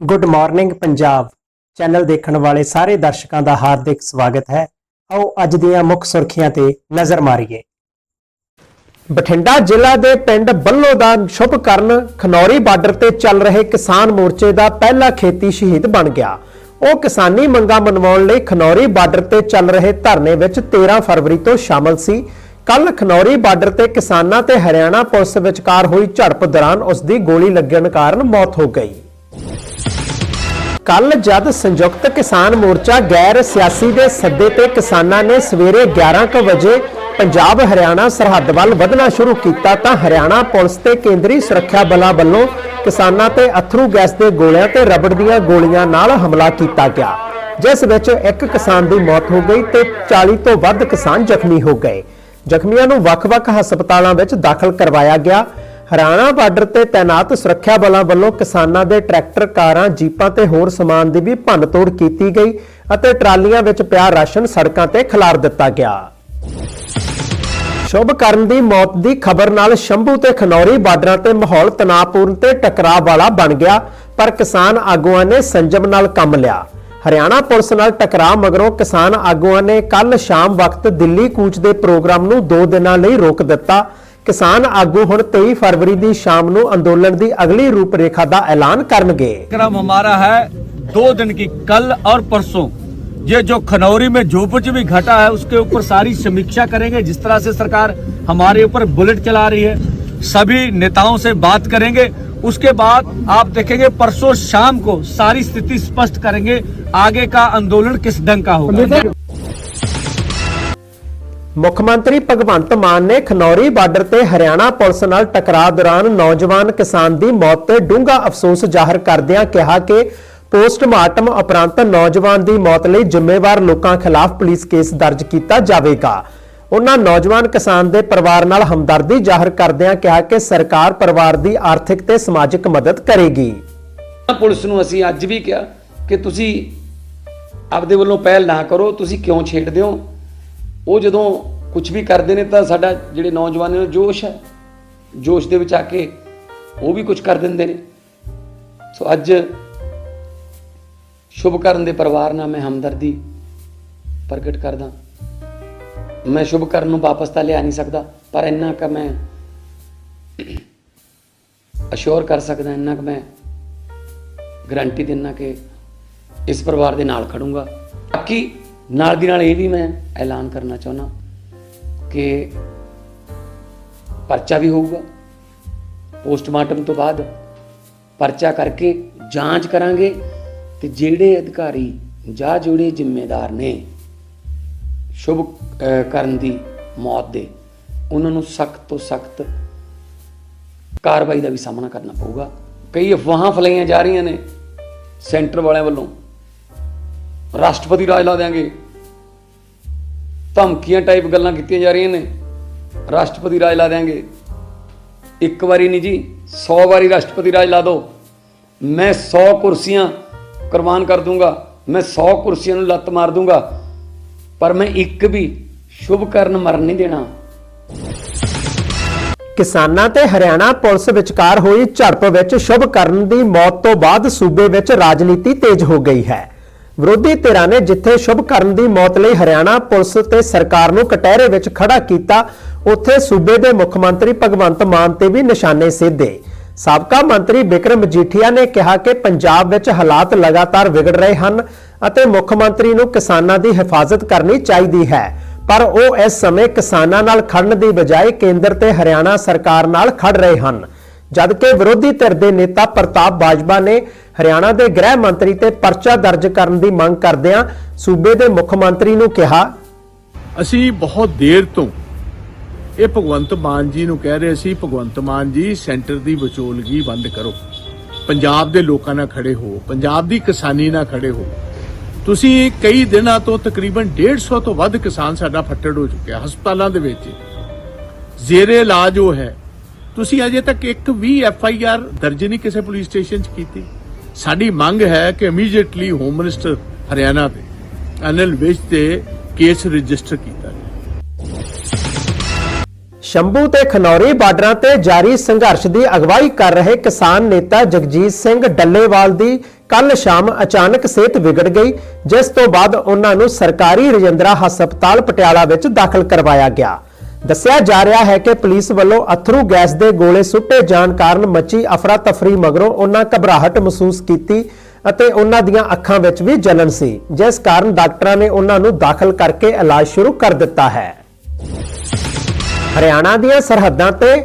Good morning Punjab channel ਦੇਖਣ ਵਾਲੇ ਸਾਰੇ ਦਰਸ਼ਕਾਂ ਦਾ ਹਾਰਦਿਕ ਸਵਾਗਤ ਹੈ। ਆਓ ਅੱਜ ਦੀਆਂ ਮੁੱਖ ਸੁਰਖੀਆਂ ਤੇ ਨਜ਼ਰ ਮਾਰੀਏ। ਬਠਿੰਡਾ ਜ਼ਿਲ੍ਹਾ ਦੇ ਪਿੰਡ ਬੱਲੋ ਦਾ ਸ਼ੁਭ ਕਰਨ ਖਨੌਰੀ ਬਾਰਡਰ ਤੇ ਚੱਲ ਰਹੇ ਕਿਸਾਨ ਮੋਰਚੇ ਦਾ ਪਹਿਲਾ ਖੇਤੀ ਸ਼ਹੀਦ ਬਣ ਗਿਆ। ਉਹ ਕਿਸਾਨੀ ਮੰਗਾਂ ਮਨਵਾਉਣ ਲਈ ਖਨੌਰੀ ਬਾਰਡਰ ਤੇ ਚੱਲ ਰਹੇ ਧਰਨੇ ਵਿੱਚ 13 ਫਰਵਰੀ ਤੋਂ ਸ਼ਾਮਲ ਸੀ। ਕੱਲ ਖਨੌਰੀ ਬਾਰਡਰ ਤੇ ਕਿਸਾਨਾਂ ਤੇ ਹਰਿਆਣਾ ਪੁਲਿਸ ਵਿਚਕਾਰ ਹੋਈ ਝੜਪ ਦੌਰਾਨ ਉਸ ਦੀ ਗੋਲੀ ਲੱਗਣ ਕਾਰਨ ਮੌਤ ਹੋ ਗਈ। ਕੱਲ ਜਦ ਸੰਯੁਕਤ ਕਿਸਾਨ ਮੋਰਚਾ ਗੈਰ ਸਿਆਸੀ ਦੇ ਸੱਦੇ ਤੇ ਕਿਸਾਨਾਂ ਨੇ ਸਵੇਰੇ 11:00 ਵਜੇ ਪੰਜਾਬ ਹਰਿਆਣਾ ਸਰਹੱਦ ਵੱਲ ਵਧਣਾ ਸ਼ੁਰੂ ਕੀਤਾ ਤਾਂ ਹਰਿਆਣਾ ਪੁਲਿਸ ਤੇ ਕੇਂਦਰੀ ਸੁਰੱਖਿਆ ਬਲਾਂ ਵੱਲੋਂ ਕਿਸਾਨਾਂ ਤੇ ਅਥਰੂ ਗੈਸ ਦੇ ਗੋਲਿਆਂ ਤੇ ਰਬੜ ਦੀਆਂ ਗੋਲੀਆਂ ਨਾਲ ਹਮਲਾ ਕੀਤਾ ਗਿਆ, ਜਿਸ ਵਿੱਚ ਇੱਕ ਕਿਸਾਨ ਦੀ ਮੌਤ ਹੋ ਗਈ ਤੇ 40 ਤੋਂ ਵੱਧ ਕਿਸਾਨ ਜ਼ਖਮੀ ਹੋ ਗਏ। ਜ਼ਖਮੀਆਂ ਨੂੰ ਵੱਖ-ਵੱਖ ਹਸਪਤਾਲਾਂ ਵਿੱਚ ਦਾਖਲ ਕਰਵਾਇਆ ਗਿਆ। ਹਰਿਆਣਾ ਬਾਰਡਰ ਤੇ ਤਾਇਨਾਤ ਸੁਰੱਖਿਆ ਬਲਾਂ ਵੱਲੋਂ ਕਿਸਾਨਾਂ ਦੇ ਟਰੈਕਟਰ, ਕਾਰਾਂ, ਜੀਪਾਂ ਤੇ ਹੋਰ ਸਮਾਨ ਦੀ ਵੀ ਭੰਨਤੋੜ ਕੀਤੀ ਗਈ ਅਤੇ ਟਰਾਲੀਆਂ ਵਿੱਚ ਪਿਆ ਰਾਸ਼ਨ ਸੜਕਾਂ ਤੇ ਖਿਲਾਰ ਦਿੱਤਾ ਗਿਆ। ਸ਼ੁਭ ਕਰਨ ਦੀ ਮੌਤ ਦੀ ਖਬਰ ਨਾਲ ਸ਼ੰਭੂ ਤੇ ਖਨੌਰੀ ਬਾਰਡਰਾਂ ਤੇ ਮਾਹੌਲ ਤਣਾਅਪੂਰਨ ਤੇ ਟਕਰਾਅ ਵਾਲਾ ਬਣ ਗਿਆ, ਪਰ ਕਿਸਾਨ ਆਗੂਆਂ ਨੇ ਸੰਜਮ ਨਾਲ ਕੰਮ ਲਿਆ। ਹਰਿਆਣਾ ਪੁਲਿਸ ਨਾਲ ਟਕਰਾਅ ਮਗਰੋਂ ਕਿਸਾਨ ਆਗੂਆਂ ਨੇ ਕੱਲ ਸ਼ਾਮ ਵਕਤ ਦਿੱਲੀ ਕੂਚ ਦੇ ਪ੍ਰੋਗਰਾਮ ਨੂੰ 2 ਦਿਨਾਂ ਲਈ ਰੋਕ ਦਿੱਤਾ ਕਿਸਾਨ ਆਗੂ ਹੁਣ 23 ਫਰਵਰੀ ਦੀ ਸ਼ਾਮ ਨੂੰ ਅੰਦੋਲਨ ਦੀ ਅਗਲੀ ਰੂਪਰੇਖਾ ਦਾ ਐਲਾਨ ਕਰਨਗੇ कार्यक्रम हमारा है दो दिन की कल और परसों ये जो खनौरी में जो कुछ भी घटा है उसके ऊपर सारी समीक्षा करेंगे जिस तरह से सरकार हमारे ऊपर बुलेट चला रही है सभी नेताओं से बात करेंगे उसके बाद आप देखेंगे परसों शाम को सारी स्थिति स्पष्ट करेंगे आगे का आंदोलन किस ढंग का होगा ਮੁੱਖ ਮੰਤਰੀ ਭਗਵੰਤ ਮਾਨ ਨੇ ਖਨੌਰੀ ਬਾਰਡਰ ਤੇ ਹਰਿਆਣਾ ਪੁਲਿਸ ਨਾਲ ਟਕਰਾਅ ਦੌਰਾਨ ਨੌਜਵਾਨ ਕਿਸਾਨ ਦੀ ਮੌਤ ਤੇ ਡੂੰਘਾ ਅਫਸੋਸ ਜ਼ਾਹਰ ਕਰਦਿਆਂ ਕਿਹਾ ਕਿ ਪੋਸਟਮਾਰਟਮ ਉਪਰੰਤ ਨੌਜਵਾਨ ਦੀ ਮੌਤ ਲਈ ਜ਼ਿੰਮੇਵਾਰ ਲੋਕਾਂ ਖਿਲਾਫ ਪੁਲਿਸ ਕੇਸ ਦਰਜ ਕੀਤਾ ਜਾਵੇਗਾ। ਉਹਨਾਂ ਨੌਜਵਾਨ ਕਿਸਾਨ ਦੇ ਪਰਿਵਾਰ ਨਾਲ ਹਮਦਰਦੀ ਜ਼ਾਹਰ ਕਰਦਿਆਂ ਕਿਹਾ ਕਿ ਸਰਕਾਰ ਪਰਿਵਾਰ ਦੀ ਆਰਥਿਕ ਤੇ ਸਮਾਜਿਕ ਮਦਦ ਕਰੇਗੀ। ਪੁਲਿਸ ਨੂੰ ਅਸੀਂ ਅੱਜ ਵੀ ਕਿਹਾ ਕਿ ਤੁਸੀਂ ਆਪਦੇ ਵੱਲੋਂ ਪਹਿਲ ਨਾ ਕਰੋ, ਤੁਸੀਂ ਕਿਉਂ ਛੇੜਦੇ ਹੋ? ਉਹ ਜਦੋਂ ਕੁਝ ਵੀ ਕਰਦੇ ਨੇ ਤਾਂ ਸਾਡਾ ਜਿਹੜੇ ਨੌਜਵਾਨ ਨੇ ਜੋਸ਼ ਹੈ। ਜੋਸ਼ ਦੇ ਵਿੱਚ ਆ ਕੇ ਉਹ ਵੀ ਕੁਝ ਕਰ ਦਿੰਦੇ ਨੇ। ਸੋ ਅੱਜ ਸ਼ੁਭਕਰਨ ਦੇ ਪਰਿਵਾਰ ਨਾਲ ਮੈਂ ਹਮਦਰਦੀ ਪ੍ਰਗਟ ਕਰਦਾ। ਮੈਂ ਸ਼ੁਭਕਰਨ ਨੂੰ ਵਾਪਸ ਤਾਂ ਲਿਆ ਨਹੀਂ ਸਕਦਾ, ਪਰ ਇੰਨਾ ਕਿ ਮੈਂ ਅਸ਼ੋਰ ਕਰ ਸਕਦਾ, ਇੰਨਾ ਕਿ ਮੈਂ ਗਰੰਟੀ ਦਿੰਨਾ ਕਿ ਇਸ ਪਰਿਵਾਰ ਦੇ ਨਾਲ ਖੜੂੰਗਾ। ਬਾਕੀ ਨਾਲ ਦੀ ਨਾਲ ਇਹ ਵੀ ਮੈਂ ਐਲਾਨ ਕਰਨਾ ਚਾਹੁੰਦਾ। ਕਿ ਪਰਚਾ ਵੀ ਹੋਊਗਾ। ਪੋਸਟਮਾਰਟਮ ਤੋਂ ਬਾਅਦ ਪਰਚਾ ਕਰਕੇ ਜਾਂਚ ਕਰਾਂਗੇ ਤੇ ਜਿਹੜੇ ਅਧਿਕਾਰੀ ਜਾਂ ਜਿਹੜੇ ਜ਼ਿੰਮੇਦਾਰ ਨੇ ਸ਼ੁਭ ਕਰਨ ਦੀ ਮੌਤ ਦੇ, ਉਹਨਾਂ ਨੂੰ ਸਖਤ ਤੋਂ ਸਖਤ ਕਾਰਵਾਈ ਦਾ ਵੀ ਸਾਹਮਣਾ ਕਰਨਾ ਪਊਗਾ। ਕਈ ਅਫਵਾਹਾਂ ਫਲਾਈਆਂ ਜਾ ਰਹੀਆਂ ਨੇ ਸੈਂਟਰ ਵਾਲਿਆਂ ਵੱਲੋਂ। ਰਾਸ਼ਟਰਪਤੀ ਰਾਜ ਲਾ ਦੇਾਂਗੇ ਧਮਕੀਆਂ ਟਾਈਪ ਗੱਲਾਂ ਕੀਤੀਆਂ ਜਾ ਰਹੀਆਂ ਨੇ। ਰਾਸ਼ਟਰਪਤੀ ਰਾਜ ਲਾ ਦੇਾਂਗੇ ਇੱਕ ਵਾਰੀ ਨਹੀਂ ਜੀ 100 ਵਾਰੀ ਰਾਸ਼ਟਰਪਤੀ ਰਾਜ ਲਾ ਦਿਓ ਮੈਂ 100 ਕੁਰਸੀਆਂ ਕੁਰਬਾਨ ਕਰ ਦੂੰਗਾ। ਮੈਂ 100 ਕੁਰਸੀਆਂ ਨੂੰ ਲੱਤ ਮਾਰ ਦੂੰਗਾ। ਪਰ ਮੈਂ ਇੱਕ ਵੀ ਸ਼ੁਭ ਕਰਨ ਮਰਨ ਨਹੀਂ ਦੇਣਾ। ਕਿਸਾਨਾਂ ਤੇ ਹਰਿਆਣਾ ਪੁਲਿਸ ਵਿਚਕਾਰ ਹੋਈ ਝੜਪ ਵਿੱਚ ਸ਼ੁਭ ਕਰਨ ਦੀ ਮੌਤ ਤੋਂ ਬਾਅਦ ਸੂਬੇ ਵਿੱਚ ਰਾਜਨੀਤੀ ਤੇਜ਼ ਹੋ ਗਈ ਹੈ। ਵਿਰੋਧੀ ਧਿਰਾਂ ਨੇ ਜਿੱਥੇ ਸ਼ੁਭ ਦੀ ਮੌਤ ਲਈ ਹਰਿਆਣਾ ਪੁਲਿਸ ਤੇ ਸਰਕਾਰ ਨੂੰ ਕਟਹਿਰੇ ਵਿੱਚ ਖੜਾ ਕੀਤਾ, ਉੱਥੇ ਸੂਬੇ ਦੇ ਮੁੱਖ ਮੰਤਰੀ ਭਗਵੰਤ ਮਾਨ ਤੇ ਵੀ ਨਿਸ਼ਾਨੇ ਸਿੱਧੇ। ਸਾਬਕਾ ਮੰਤਰੀ ਬਿਕਰਮ ਮਜੀਠੀਆ ਨੇ ਕਿਹਾ ਕਿ ਪੰਜਾਬ ਵਿੱਚ ਹਾਲਾਤ ਲਗਾਤਾਰ ਵਿਗੜ ਰਹੇ ਹਨ ਅਤੇ ਮੁੱਖ ਮੰਤਰੀ ਨੂੰ ਕਿਸਾਨਾਂ ਦੀ ਹਿਫਾਜ਼ਤ ਕਰਨੀ ਚਾਹੀਦੀ ਹੈ। ਪਰ ਉਹ ਇਸ ਸਮੇਂ ਕਿਸਾਨਾਂ ਨਾਲ ਖੜਨ ਦੀ ਬਜਾਏ ਕੇਂਦਰ ਤੇ ਹਰਿਆਣਾ ਸਰਕਾਰ ਨਾਲ ਖੜ ਰਹੇ ਹਨ। ਜਦਕਿ ਵਿਰੋਧੀ ਧਿਰ ਦੇ ਨੇਤਾ ਪ੍ਰਤਾਪ ਬਾਜਵਾ ਨੇ ਹਰਿਆਣਾ ਦੇ ਗ੍ਰਹਿ ਮੰਤਰੀ ਤੇ ਪਰਚਾ ਦਰਜ ਕਰਨ ਦੀ ਮੰਗ ਕਰਦਿਆਂ ਸੂਬੇ ਦੇ ਮੁੱਖ ਮੰਤਰੀ ਨੂੰ ਕਿਹਾ। ਅਸੀਂ ਬਹੁਤ ਦੇਰ ਤੋਂ ਇਹ ਭਗਵੰਤ ਮਾਨ ਜੀ ਨੂੰ ਕਹਿ ਰਹੇ ਸੀ, ਭਗਵੰਤ ਮਾਨ ਜੀ, ਸੈਂਟਰ ਦੀ ਵਿਚੋਲਗੀ ਬੰਦ ਕਰੋ। ਪੰਜਾਬ ਦੇ ਲੋਕਾਂ ਨਾਲ ਖੜੇ ਹੋ, ਪੰਜਾਬ ਦੀ ਕਿਸਾਨੀ ਨਾਲ ਖੜੇ ਹੋ। ਤੁਸੀਂ ਕਈ ਦਿਨਾਂ ਤੋਂ ਤਕਰੀਬਨ 150 ਤੋਂ ਵੱਧ ਕਿਸਾਨ ਸਾਡਾ ਫੱਟੜ ਹੋ ਚੁੱਕਿਆ ਹਸਪਤਾਲਾਂ ਦੇ ਵਿੱਚ। ਜ਼ੇਰੇ ਇਲਾਜ ਉਹ ਹੈ। ਤੁਸੀਂ ਅਜੇ ਤੱਕ ਇੱਕ ਵੀ ਐਫ ਆਈ ਆਰ ਦਰਜ ਨਹੀਂ ਕਿਸੇ ਪੁਲਿਸ ਸਟੇਸ਼ਨ 'ਚ ਕੀਤੀ। ਸਾਡੀ ਮੰਗ ਹੈ ਕਿ ਇਮੀਡੀਏਟਲੀ ਹੋਮ ਮਿਨਿਸਟਰ ਹਰਿਆਣਾ ਦੇ ਅਨਿਲ ਵਿਜ ਤੇ ਕੇਸ ਰਜਿਸਟਰ ਕੀਤਾ ਜਾਵੇ। ਸ਼ੰਭੂ ਤੇ ਖਨੌਰੀ ਬਾਰਡਰਾਂ ਤੇ ਜਾਰੀ ਸੰਘਰਸ਼ ਦੀ ਅਗਵਾਈ ਕਰ ਰਹੇ ਕਿਸਾਨ ਨੇਤਾ ਜਗਜੀਤ ਸਿੰਘ ਡੱਲੇਵਾਲ ਦੀ ਕੱਲ ਸ਼ਾਮ ਅਚਾਨਕ ਸਿਹਤ ਵਿਗੜ ਗਈ, ਜਿਸ ਤੋਂ ਬਾਅਦ ਉਹਨਾਂ ਨੂੰ ਸਰਕਾਰੀ ਰਜਿੰਦਰਾ ਹਸਪਤਾਲ ਪਟਿਆਲਾ ਵਿੱਚ ਦਾਖਲ ਕਰਵਾਇਆ ਗਿਆ। ਦੱਸਿਆ ਜਾ ਰਿਹਾ ਹੈ ਕਿ ਪੁਲਿਸ ਵੱਲੋਂ ਅਥਰੂ ਗੈਸ ਦੇ ਗੋਲੇ ਸੁੱਟੇ ਜਾਣ ਕਾਰਨ ਮੱਚੀ ਅਫਰਾ ਤਫਰੀ ਮਗਰੋਂ ਉਹਨਾਂ ਘਬਰਾਹਟ ਮਹਿਸੂਸ ਕੀਤੀ ਅਤੇ ਉਹਨਾਂ ਦੀਆਂ ਅੱਖਾਂ ਵਿੱਚ ਵੀ ਜਲਨ ਸੀ, ਜਿਸ ਕਾਰਨ ਡਾਕਟਰਾਂ ਨੇ ਉਹਨਾਂ ਨੂੰ ਦਾਖਲ ਕਰਕੇ ਇਲਾਜ ਸ਼ੁਰੂ ਕਰ ਦਿੱਤਾ ਹੈ। ਹਰਿਆਣਾ ਦੀਆਂ ਸਰਹੱਦਾਂ ਤੇ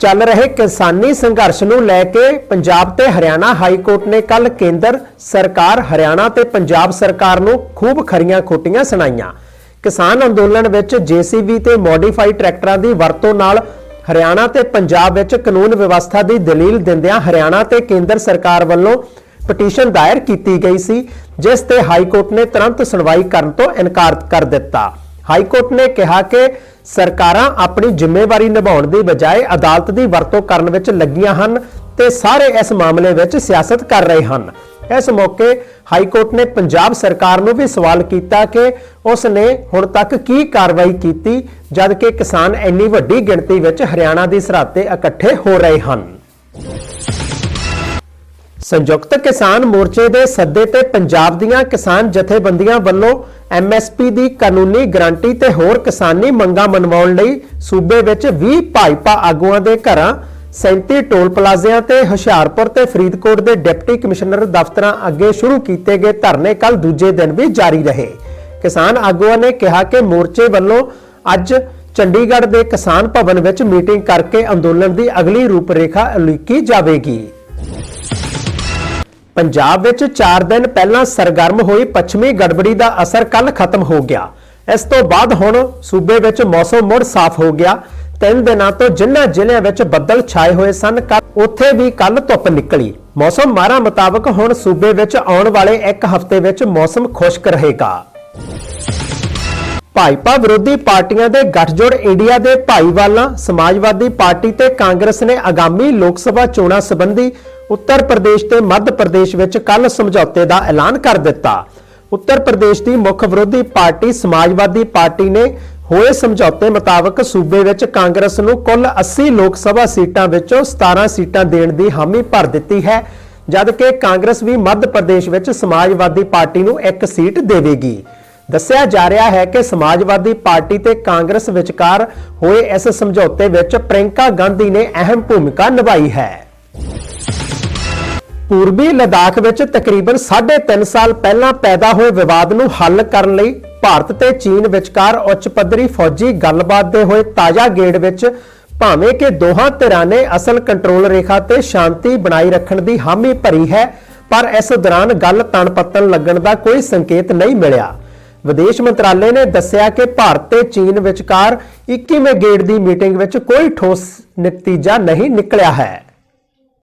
ਚੱਲ ਰਹੇ ਕਿਸਾਨੀ ਸੰਘਰਸ਼ ਨੂੰ ਲੈ ਕੇ ਪੰਜਾਬ ਤੇ ਹਰਿਆਣਾ ਹਾਈ ਕੋਰਟ ਨੇ ਕੱਲ ਕੇਂਦਰ ਸਰਕਾਰ ਹਰਿਆਣਾ ਤੇ ਪੰਜਾਬ ਸਰਕਾਰ ਨੂੰ ਖੂਬ ਖਰੀਆਂ ਖੋਟੀਆਂ ਸੁਣਾਈਆਂ। ਕਿਸਾਨ ਅੰਦੋਲਨ ਵਿੱਚ ਜੀਸੀਬੀ ਤੇ ਮੋਡੀਫਾਈ ਟਰੈਕਟਰਾਂ ਦੀ ਵਰਤੋਂ ਨਾਲ ਹਰਿਆਣਾ ਤੇ ਪੰਜਾਬ ਵਿੱਚ ਕਾਨੂੰਨ ਵਿਵਸਥਾ ਦੀ ਦਲੀਲ ਦਿੰਦਿਆਂ ਹਰਿਆਣਾ ਤੇ ਕੇਂਦਰ ਸਰਕਾਰ ਵੱਲੋਂ ਪਟੀਸ਼ਨ ਦਾਇਰ ਕੀਤੀ ਗਈ ਸੀ, ਜਿਸ ਤੇ ਹਾਈ ਕੋਰਟ ਨੇ ਤੁਰੰਤ ਸੁਣਵਾਈ ਕਰਨ ਤੋਂ ਇਨਕਾਰ ਕਰ ਦਿੱਤਾ। ਹਾਈ ਕੋਰਟ ਨੇ ਕਿਹਾ ਕਿ ਸਰਕਾਰਾਂ ਆਪਣੀ ਜ਼ਿੰਮੇਵਾਰੀ ਨਿਭਾਉਣ ਦੀ ਬਜਾਏ ਅਦਾਲਤ ਦੀ ਵਰਤੋਂ ਕਰਨ ਵਿੱਚ ਲੱਗੀਆਂ ਹਨ ਤੇ ਸਾਰੇ ਇਸ ਮਾਮਲੇ ਵਿੱਚ ਸਿਆਸਤ ਕਰ ਰਹੇ ਹਨ। ਇਸ ਮੌਕੇ ਹਾਈ ਕੋਰਟ ਨੇ ਪੰਜਾਬ ਸਰਕਾਰ ਨੂੰ ਵੀ ਸਵਾਲ ਕੀਤਾ ਕਿ ਉਸ ਨੇ ਹੁਣ ਤੱਕ ਕੀ ਕਾਰਵਾਈ ਕੀਤੀ, ਜਦਕਿ ਕਿਸਾਨ ਇੰਨੀ ਵੱਡੀ ਗਿਣਤੀ ਵਿੱਚ ਹਰਿਆਣਾ ਦੀ ਸਰਹੱਦ ਤੇ ਇਕੱਠੇ ਹੋ ਰਹੇ ਹਨ। ਸੰਯੁਕਤ ਕਿਸਾਨ ਮੋਰਚੇ ਦੇ ਸੱਦੇ ਤੇ ਪੰਜਾਬ ਦੀਆਂ ਕਿਸਾਨ ਜਥੇਬੰਦੀਆਂ ਵੱਲੋਂ ਐਮਐਸਪੀ ਦੀ ਕਾਨੂੰਨੀ ਗਰੰਟੀ ਤੇ ਹੋਰ ਕਿਸਾਨੀ ਮੰਗਾਂ ਮਨਵਾਉਣ ਲਈ ਸੂਬੇ ਵਿੱਚ 20 ਭਾਜਪਾ ਆਗੂਆਂ ਦੇ ਘਰਾਂ 37 ਟੋਲ ਪਲਾਜ਼ਿਆਂ ਤੇ ਹੁਸ਼ਿਆਰਪੁਰ ਤੇ ਫਰੀਦਕੋਟ ਦੇ ਡਿਪਟੀ ਕਮਿਸ਼ਨਰ ਦਫ਼ਤਰਾਂ ਅੱਗੇ ਸ਼ੁਰੂ ਕੀਤੇ ਗਏ ਧਰਨੇ ਕੱਲ ਦੂਜੇ ਦਿਨ ਵੀ ਜਾਰੀ ਰਹੇ। ਕਿਸਾਨ ਆਗੂਆਂ ਨੇ ਕਿਹਾ ਕਿ ਮੋਰਚੇ ਵੱਲੋਂ ਅੱਜ ਚੰਡੀਗੜ੍ਹ ਦੇ ਕਿਸਾਨ ਭਵਨ ਵਿੱਚ ਮੀਟਿੰਗ ਕਰਕੇ ਅੰਦੋਲਨ ਦੀ ਅਗਲੀ ਰੂਪਰੇਖਾ ਉਲੀਕੀ ਜਾਵੇਗੀ। ਪੰਜਾਬ ਵਿੱਚ 4 ਦਿਨ ਪਹਿਲਾਂ ਸਰਗਰਮ ਹੋਈ ਪੱਛਮੀ ਗੜਬੜੀ ਦਾ ਅਸਰ ਕੱਲ ਖਤਮ ਹੋ ਗਿਆ। ਇਸ ਤੋਂ ਬਾਅਦ ਹੁਣ ਸੂਬੇ ਵਿੱਚ ਮੌਸਮ ਮੁੜ ਸਾਫ਼ ਹੋ ਗਿਆ। ਤਿੰਨ ਦਿਨਾਂ ਤੋਂ ਜਿਨ੍ਹਾਂ ਜ਼ਿਲ੍ਹਿਆਂ ਵਿੱਚ ਬੱਦਲ ਛਾਏ ਹੋਏ ਸਨ। ਉੱਥੇ ਵੀ ਕੱਲ ਧੁੱਪ ਨਿਕਲੀ। ਮੌਸਮ ਮਾਹਰਾਂ ਮੁਤਾਬਕ ਹੁਣ ਸੂਬੇ ਵਿੱਚ ਆਉਣ ਵਾਲੇ ਇੱਕ ਹਫ਼ਤੇ ਵਿੱਚ ਮੌਸਮ ਖੁਸ਼ਕ ਰਹੇਗਾ। ਭਾਜਪਾ ਵਿਰੋਧੀ ਪਾਰਟੀਆਂ ਦੇ ਗੱਠਜੋੜ ਇੰਡੀਆ ਦੇ ਭਾਈਵਾਲਾਂ ਸਮਾਜਵਾਦੀ ਪਾਰਟੀ ਤੇ ਕਾਂਗਰਸ ਨੇ ਆਗਾਮੀ ਲੋਕ ਸਭਾ ਚੋਣਾਂ ਸੰਬੰਧੀ ਉੱਤਰ ਪ੍ਰਦੇਸ਼ ਤੇ ਮੱਧ ਪ੍ਰਦੇਸ਼ ਵਿੱਚ ਕੱਲ ਸਮਝੌਤੇ ਦਾ ਐਲਾਨ ਕਰ ਦਿੱਤਾ। ਉੱਤਰ ਪ੍ਰਦੇਸ਼ ਦੀ ਮੁੱਖ ਵਿਰੋਧੀ ਪਾਰਟੀ ਸਮਾਜਵਾਦੀ ਪਾਰਟੀ ਨੇ ਹੋਏ ਸਮਝੌਤੇ ਮੁਤਾਬਕ ਸੂਬੇ ਵਿੱਚ ਕਾਂਗਰਸ ਨੂੰ ਕੁੱਲ 80 ਲੋਕ ਸਭਾ ਸੀਟਾਂ ਵਿੱਚੋਂ 17 ਸੀਟਾਂ ਦੇਣ ਦੀ ਹਾਮੀ ਭਰ ਦਿੱਤੀ ਹੈ, ਜਦਕਿ ਕਾਂਗਰਸ ਵੀ ਮੱਧ ਪ੍ਰਦੇਸ਼ ਵਿੱਚ ਸਮਾਜਵਾਦੀ ਪਾਰਟੀ ਨੂੰ ਇੱਕ ਸੀਟ ਦੇਵੇਗੀ। ਦੱਸਿਆ ਜਾ ਰਿਹਾ ਹੈ ਕਿ ਸਮਾਜਵਾਦੀ ਪਾਰਟੀ ਤੇ ਕਾਂਗਰਸ ਵਿਚਕਾਰ ਹੋਏ ਇਸ ਸਮਝੌਤੇ ਵਿੱਚ ਪ੍ਰਿੰਕਾ ਗਾਂਧੀ ਨੇ ਅਹਿਮ ਭੂਮਿਕਾ ਨਿਭਾਈ ਹੈ। ਪੂਰਬੀ ਲਦਾਖ ਵਿੱਚ ਤਕਰੀਬਨ 3.5 ਸਾਲ ਪਹਿਲਾਂ ਪੈਦਾ ਹੋਏ ਵਿਵਾਦ ਨੂੰ ਹੱਲ ਕਰਨ ਲਈ ਭਾਰਤ ਤੇ ਚੀਨ ਵਿਚਕਾਰ ਉੱਚ ਪੱਧਰੀ ਫੌਜੀ ਗੱਲਬਾਤ ਦੇ ਹੋਏ ਤਾਜ਼ਾ ਗੇੜ ਵਿੱਚ ਭਾਵੇਂ ਕਿ ਦੋਹਾਂ ਧਿਰਾਂ ਨੇ ਅਸਲ ਕੰਟਰੋਲ ਰੇਖਾ ਤੇ ਸ਼ਾਂਤੀ ਬਣਾਈ ਰੱਖਣ ਦੀ ਹਾਮੀ ਭਰੀ ਹੈ, ਪਰ ਇਸ ਦੌਰਾਨ ਗੱਲ ਤਣਪੱਤਣ ਲੱਗਣ ਦਾ ਕੋਈ ਸੰਕੇਤ ਨਹੀਂ ਮਿਲਿਆ। ਵਿਦੇਸ਼ ਮੰਤਰਾਲੇ ਨੇ ਦੱਸਿਆ ਕਿ ਭਾਰਤ ਤੇ ਚੀਨ ਵਿਚਕਾਰ 21ਵੇਂ ਗੇੜ ਦੀ ਮੀਟਿੰਗ ਵਿੱਚ ਕੋਈ ਠੋਸ ਨਤੀਜਾ ਨਹੀਂ ਨਿਕਲਿਆ ਹੈ।